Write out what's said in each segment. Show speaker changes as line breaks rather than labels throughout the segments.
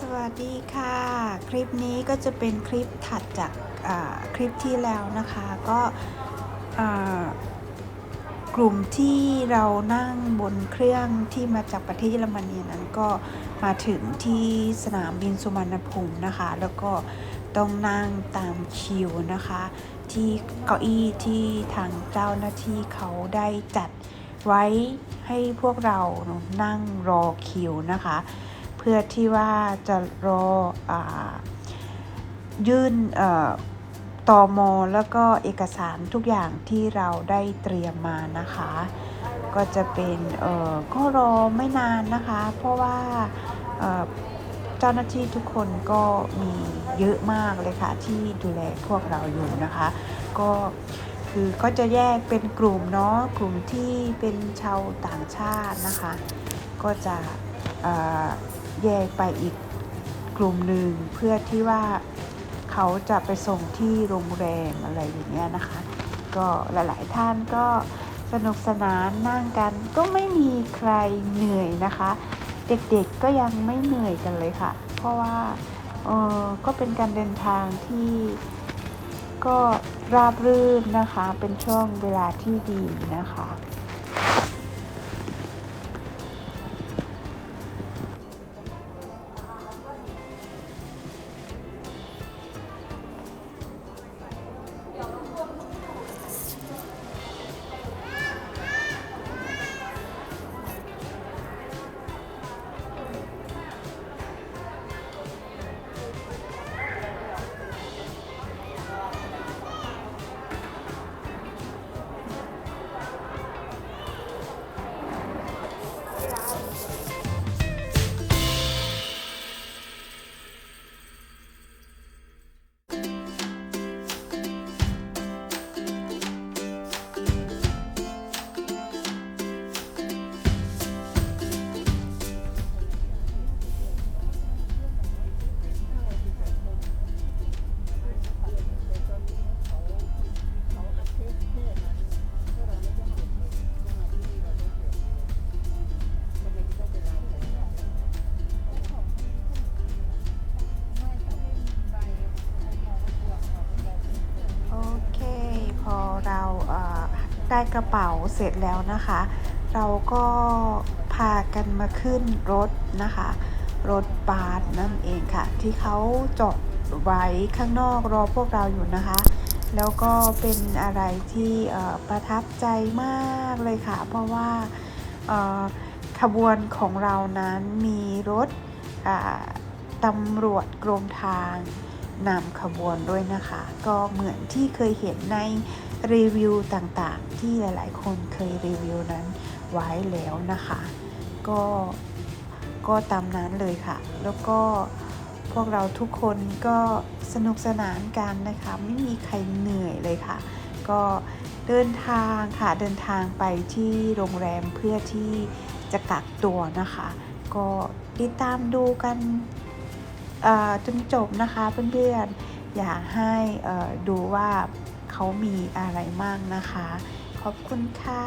สวัสดีค่ะ คลิปนี้ก็จะเป็นคลิปถัดจากคลิปที่แล้วนะคะก็กลุ่มที่เรานั่งบนเครื่องที่มาจากประเทศเยอรมนีนั้นก็มาถึงที่สนามบินสุวรรณภูมินะคะ แล้วก็ต้องนั่งตามคิวนะคะ ที่เก้าอี้ที่ทางเจ้าหน้าที่เขาได้จัดไว้ให้พวกเรานั่งรอคิวนะคะ พื่อที่ว่าจะรออยื่นเอ่อตอแล้วก็เอกสารทุกอย่างที่เราได้เตรียมมานะคะ ก็จะเป็นก็รอไม่นานนะคะ เพราะว่าเจ้าหน้าที่ทุกคนก็มีเยอะมากเลยค่ะ ที่ดูแลพวกเราอยู่นะคะ ก็คือก็จะแยกเป็นกลุ่มเนาะกลุ่มที่เป็นชาวต่างชาตินะคะ ก็จะ แยกไปอีกกลุ่มหนึ่งเพื่อที่ว่าเขาจะไปส่งที่โรงแรมอะไรอย่างเงี้ยนะคะ ก็หลายๆท่านก็สนุกสนานนั่งกันก็ไม่มีใครเหนื่อยนะคะ เด็กๆก็ยังไม่เหนื่อยกันเลยค่ะ เพราะว่าเออก็เป็นการเดินทางที่ก็ราบรื่นนะคะ เป็นช่วงเวลาที่ดีนะคะ ได้กระเป๋าเสร็จแล้วนะคะ เราก็พากันมาขึ้นรถนะคะ รถบัสนั่นเองค่ะ ที่เขาจอดไว้ข้างนอกรอพวกเราอยู่นะคะ แล้วก็เป็นอะไรที่ประทับใจมากเลยค่ะ เพราะว่าขบวนของเรานั้นมีรถตำรวจกรมทางนำขบวนด้วยนะคะ ก็เหมือนที่เคยเห็นใน รีวิวต่างๆ ที่หลายๆ คนเคยรีวิวนั้นไว้แล้วนะคะ ก็ก็ตามนั้นเลยค่ะ แล้วก็พวกเราทุกคนก็สนุกสนานกันนะคะ ไม่มีใครเหนื่อยเลยค่ะ ก็เดินทางค่ะเดินทางไปที่โรงแรมเพื่อที่จะกักตัวนะคะ ก็ติดตามดูกันอ่อจนจบนะคะเพื่อนๆ อยากให้อ่อดูว่า เขามีอะไรมากนะคะ ขอบคุณค่ะ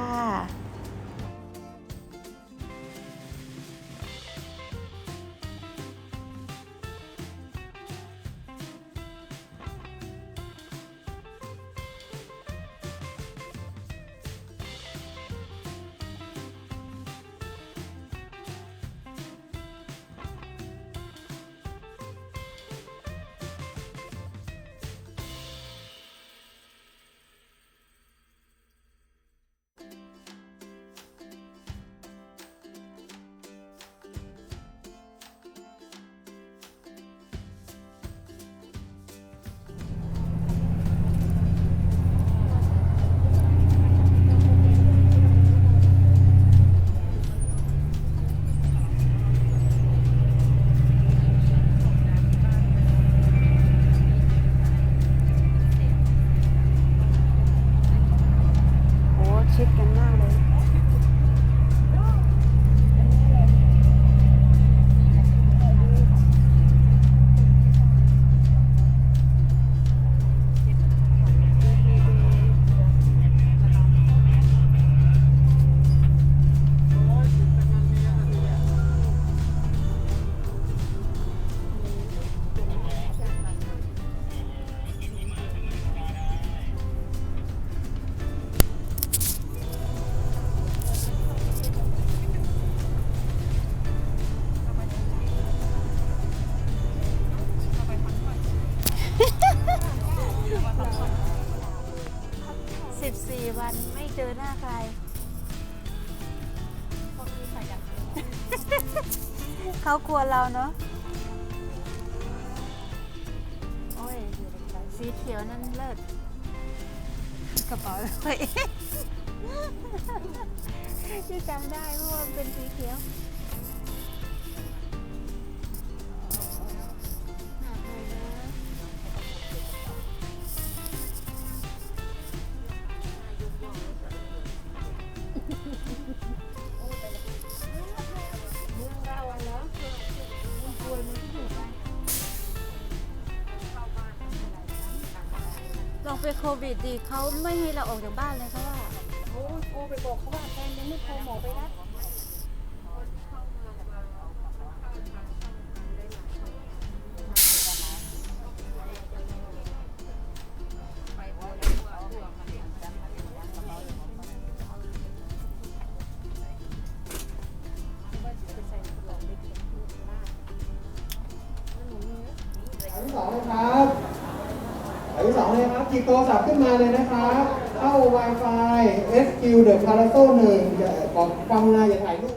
วันไม่
เจอหน้าใครเขามีใครอยากเจอเขากลัวเราเนาะโอ้ยสีเขียวนั่นเลิศกระเป๋าเลยที่จำได้เพราะว่าเป็นสีเขียว ลองไปโควิดดีเขาไม่ให้เราออกจากบ้านเลยเขาว่า
โอ้โอ้ไปบอกเขาว่าแฟนยังไม่โทรหมอไปนะ
อันที่สองเลยครับจีบโทรศัพท์ขึ้นมาเลยนะครับ เข้า Wi-Fi SQ The Parasol 1จะบอกความงาอย่าถ่ายรูป